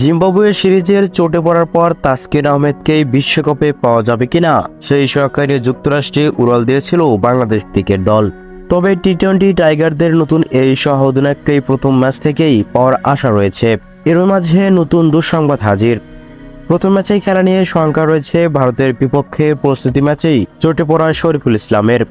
Zimbabwe সিরিজের চোটে পড়ার পর তাসকিন আহমেদকেই বিশ্বকাপে পাওয়া যাবে কিনা সেই সহকারী যুক্তরাষ্ট্রে উড়াল দিয়েছিল বাংলাদেশ ক্রিকেট দল। তবে টি টোয়েন্টি টাইগারদের নতুন এই সহ অধিনায়ককেই প্রথম ম্যাচ থেকেই পাওয়ার আশা রয়েছে। এর মাঝে নতুন দুঃসংবাদ হাজির। প্রথম ম্যাচেই খেলা নিয়ে শঙ্কা রয়েছে ভারতের বিপক্ষে প্রস্তুতি ম্যাচেই চোটে পড়া শরীফুল ইসলামের।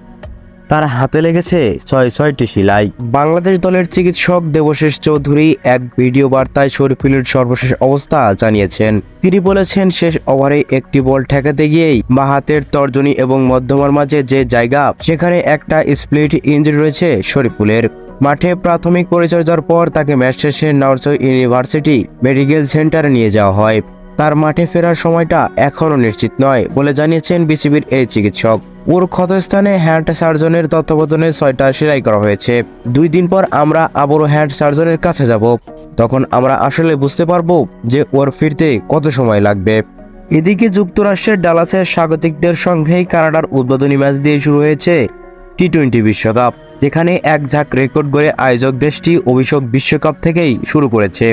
তার হাতে লেগেছে ছয় ছয়টি শিলাই বাংলাদেশ দলের চিকিৎসক দেবশেষ চৌধুরী এক ভিডিও বার্তায় শরীফুলের সর্বশেষ অবস্থা জানিয়েছেন। তিনি বলেছেন, শেষ ওভারে একটি বল ঠেকাতে গিয়েই বা হাতের তর্জনী এবং মধ্যমার মাঝে যে জায়গা, সেখানে একটা স্প্লিট ইঞ্জুরি রয়েছে শরীফুলের। মাঠে প্রাথমিক পরিচর্যার পর তাকে ম্যাচ শেষে নর্থ ইউনিভার্সিটি মেডিকেল সেন্টারে নিয়ে যাওয়া হয়। তার মাঠে ফেরার সময়টা এখনও নিশ্চিত নয় বলে জানিয়েছেন বিসিবির এই চিকিৎসক। ওর ক্ষতস্থানে হ্যান্ড সার্জনের তত্ত্বাবধানে ছয়টা সেলাই করা হয়েছে। দুই দিন পর আমরা আবারও হ্যান্ড সার্জনের কাছে যাব। তখন আমরা আসলে বুঝতে পারব যে ওর ফিরতে কত সময় লাগবে। এদিকে যুক্তরাষ্ট্রের ডালাসের স্বাগতিকদের সঙ্গেই কানাডার উদ্বোধনী ম্যাচ দিয়ে শুরু হয়েছে টি টোয়েন্টি বিশ্বকাপ, যেখানে এক ঝাঁক রেকর্ড গড়ে আয়োজক দেশটি অভিষেক বিশ্বকাপ থেকেই শুরু করেছে।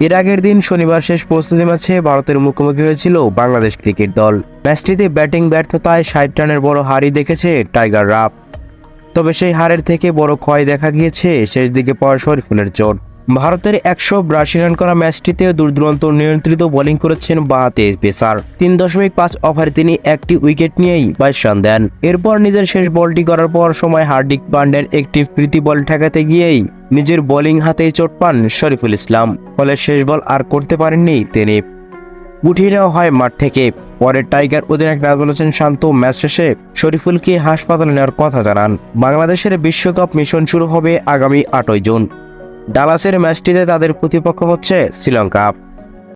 এর আগের দিন শনিবার শেষ প্রস্তুতি ম্যাচে ভারতের মুখোমুখি হয়েছিল বাংলাদেশ ক্রিকেট দল। ম্যাচটিতে ব্যাটিং ব্যর্থতায় ষাট রানের বড় হারই দেখেছে টাইগার রাফ। তবে সেই হারের থেকে বড় ক্ষয় দেখা গিয়েছে শেষ দিকে পাওয়া শরীফুলের চোট। ভারতের একশো বিরাশি রান করা ম্যাচটিতে দূরদূরান্ত নিয়ন্ত্রিত বোলিং করেছেন বাহাতে পেসার। তিন দশমিক পাঁচ ওভারে তিনি একটি উইকেট নিয়েই বাইশ রান দেন। এরপর নিজের শেষ বলটি করার পর সময় হার্দিক পান্ডের একটি প্রীতি বল ঠেকাতে গিয়েই নিজের বোলিং হাতেই চোট পান শরীফুল ইসলাম। ফলে শেষ বল আর করতে পারেননি তিনি। উঠিয়ে নেওয়া হয় মাঠ থেকে। পরে টাইগার অধিনায়ক নাজমুল হোসেন শান্ত ম্যাচ শেষে শরীফুলকে হাসপাতালে নেওয়ার কথা জানান। বাংলাদেশের বিশ্বকাপ মিশন শুরু হবে আগামী আটই জুন। ডালাসের ম্যাচটিতে তাদের প্রতিপক্ষ হচ্ছে শ্রীলঙ্কা।